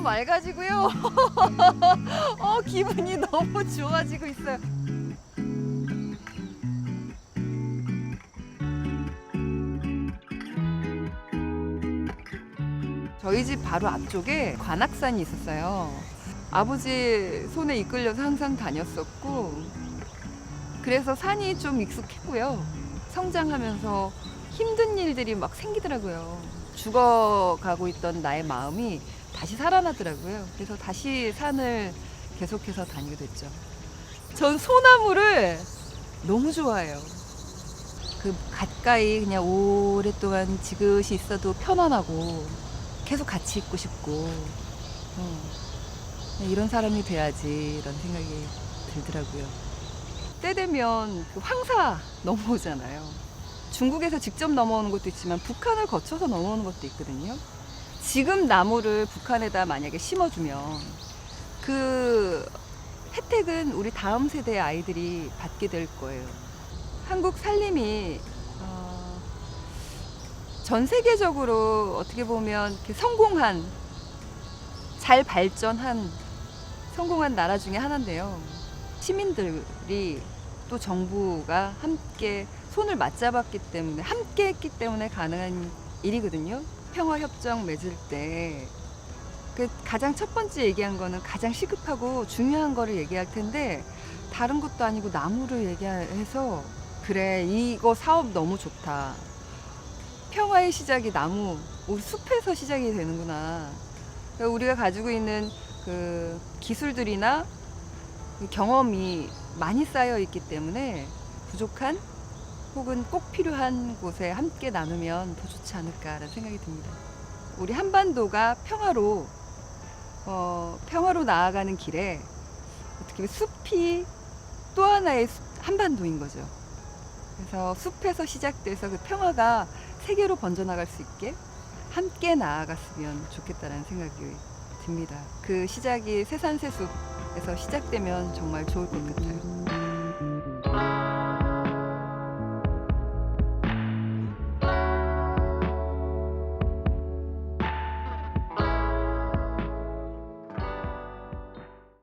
너무 맑아지고요. 어, 기분이 너무 좋아지고 있어요. 저희 집 바로 앞쪽에 관악산이 있었어요. 아버지 손에 이끌려서 항상 다녔었고, 그래서 산이 좀 익숙했고요. 성장하면서 힘든 일들이 막 생기더라고요. 죽어가고 있던 나의 마음이 다시 살아나더라고요. 그래서 다시 산을 계속해서 다니게 됐죠. 전 소나무를 너무 좋아해요. 그 가까이 그냥 오랫동안 지그시 있어도 편안하고 계속 같이 있고 싶고 어, 이런 사람이 돼야지 이런 생각이 들더라고요. 때 되면 그 황사 넘어오잖아요. 중국에서 직접 넘어오는 것도 있지만 북한을 거쳐서 넘어오는 것도 있거든요. 지금 나무를 북한에다 만약에 심어주면 그 혜택은 우리 다음 세대의 아이들이 받게 될 거예요. 한국 살림이 어, 전 세계적으로 어떻게 보면 성공한 잘 발전한 성공한 나라 중에 하나인데요. 시민들이 또 정부가 함께 손을 맞잡았기 때문에 함께 했기 때문에 가능한 일이거든요. 평화 협정 맺을 때 그 가장 첫 번째 얘기한 거는 가장 시급하고 중요한 거를 얘기할 텐데 다른 것도 아니고 나무를 얘기해서 그래 이거 사업 너무 좋다. 평화의 시작이 나무, 우리 숲에서 시작이 되는구나. 우리가 가지고 있는 그 기술들이나 그 경험이 많이 쌓여 있기 때문에 부족한 혹은 꼭 필요한 곳에 함께 나누면 더 좋지 않을까라는 생각이 듭니다. 우리 한반도가 평화로 어, 평화로 나아가는 길에 어떻게 보면 숲이 또 하나의 숲- 한반도인 거죠. 그래서 숲에서 시작돼서 그 평화가 세계로 번져나갈 수 있게 함께 나아갔으면 좋겠다는 생각이 듭니다. 그 시작이 세산세숲에서 시작되면 정말 좋을 것 같아요.